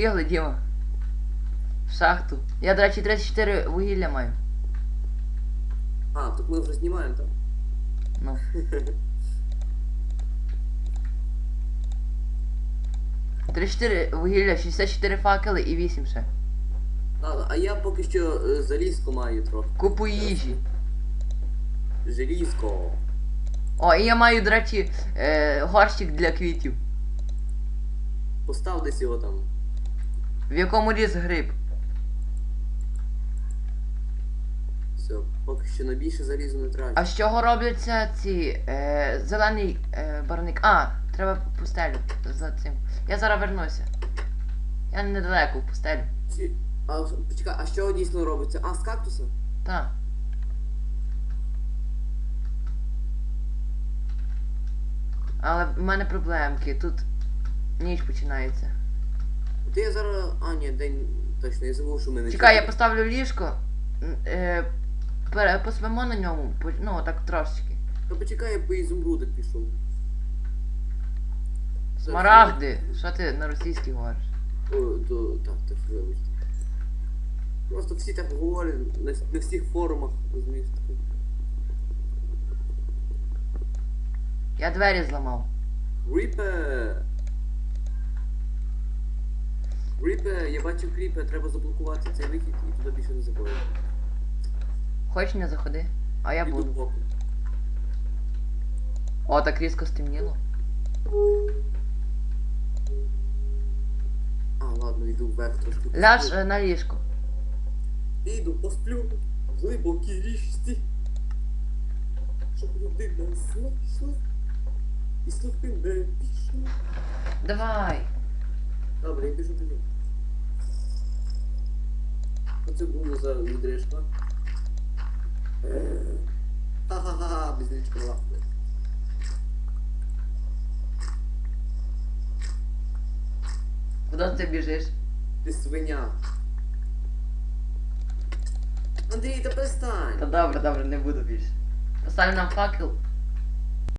Побігли, Діма. В шахту. Я, до речі, 34 вугілля маю. А, так ми вже знімаємо, так? Ну. Три 4 вугілля, 64 факели і 8 ще. А, а я поки що е, залізку маю трохи. Купу їжі. Желізко. О, і я маю, до речі, е, горщик для квітів. Постав десь його там. В якому ріс гриб. Все, поки що на більше залізу не трачу. А з чого робляться ці е, зелений е, барник? А, треба пустелю за цим. Я зараз вернуся. Я недалеко в пустелю. Чи... А, почекай, а що дійсно робиться? А, з кактуса? Так. Але в мене проблемки. Тут ніч починається. Ти я зараз. А, ні, день точно, я забув, що в мене. Чекай, я поставлю ліжко. Е, пере- поспимо на ньому. по- Ну, так трошечки. Та почекай, я по ізумрудах пішов. Смарагди. Що ти на російській говориш? О, то, так, так, вибачте. Просто всі так говорять на, на всіх форумах, розумієш, таке. Я двері зламав. Ріпе! Я бачив кріпе, треба заблокувати цей вихід і туди більше не заходити. Хоч не заходи. А я Піду буду. О, так різко стемніло. А, ладно, йду вверх трошки. Ляж е, на ліжко. Іду, посплю в глибокій річці. Щоб людина знайшла і слухи не пішла. Давай. Добре, я біжу біжу. Оце було за відрижка. Е, Ха-ха-ха, без річка лапи. Куди ти біжиш? Ти свиня. Андрій, та перестань. Та добре, добре, не буду більше. Поставлю нам факел.